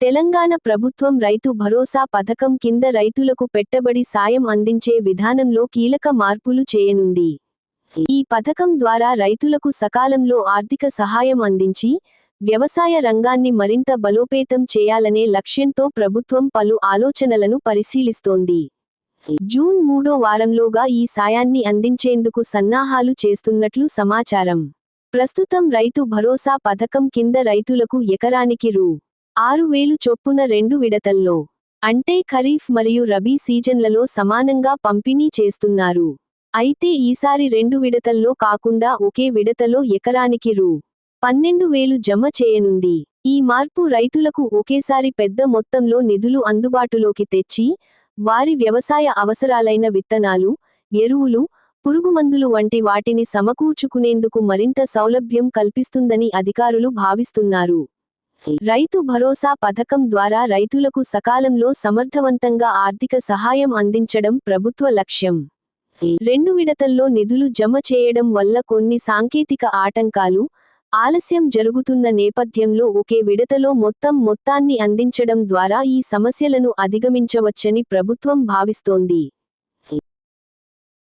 తెలంగాణ ప్రభుత్వం రైతు భరోసా పథకం కింద రైతులకు పెట్టుబడి సాయం అందించే విధానంలో కీలక మార్పులు చేయనుంది. ఈ పథకం ద్వారా రైతులకు సకాలంలో ఆర్థిక సహాయం అందించి వ్యవసాయ రంగాన్ని మరింత బలోపేతం చేయాలనే లక్ష్యంతో ప్రభుత్వం పలు ఆలోచనలను పరిశీలిస్తోంది. జూన్ మూడో వారంలోగా ఈ సాయాన్ని అందించేందుకు సన్నాహాలు చేస్తున్నట్లు సమాచారం. ప్రస్తుతం రైతు భరోసా పథకం కింద రైతులకు ఎకరానికి రూ. ఆరు వేలు చొప్పున రెండు విడతల్లో. అంటే ఖరీఫ్ మరియు రబీ సీజన్లలో సమానంగా పంపిణీ చేస్తున్నారు. అయితే ఈసారి రెండు విడతల్లో కాకుండా ఒకే విడతలో ఎకరానికి రూ. పన్నెండు వేలు జమ చేయనుంది. ఈ మార్పు రైతులకు ఒకేసారి పెద్ద మొత్తంలో నిధులు అందుబాటులోకి తెచ్చి వారి వ్యవసాయ అవసరాలైన విత్తనాలు ఎరువులు పురుగుమందులు వంటి వాటిని సమకూర్చుకునేందుకు మరింత సౌలభ్యం కల్పిస్తుందని అధికారులు భావిస్తున్నారు. రైతు భరోసా పథకం ద్వారా రైతులకు సకాలంలో సమర్థవంతంగా ఆర్థిక సహాయం అందించడం ప్రభుత్వ లక్ష్యం. రెండు విడతల్లో నిధులు జమ చేయడం వల్ల కొన్ని సాంకేతిక ఆటంకాలు ఆలస్యం జరుగుతున్న నేపథ్యంలో ఒకే విడతలో మొత్తం మొత్తాన్ని అందించడం ద్వారా ఈ సమస్యలను అధిగమించవచ్చని ప్రభుత్వం భావిస్తోంది.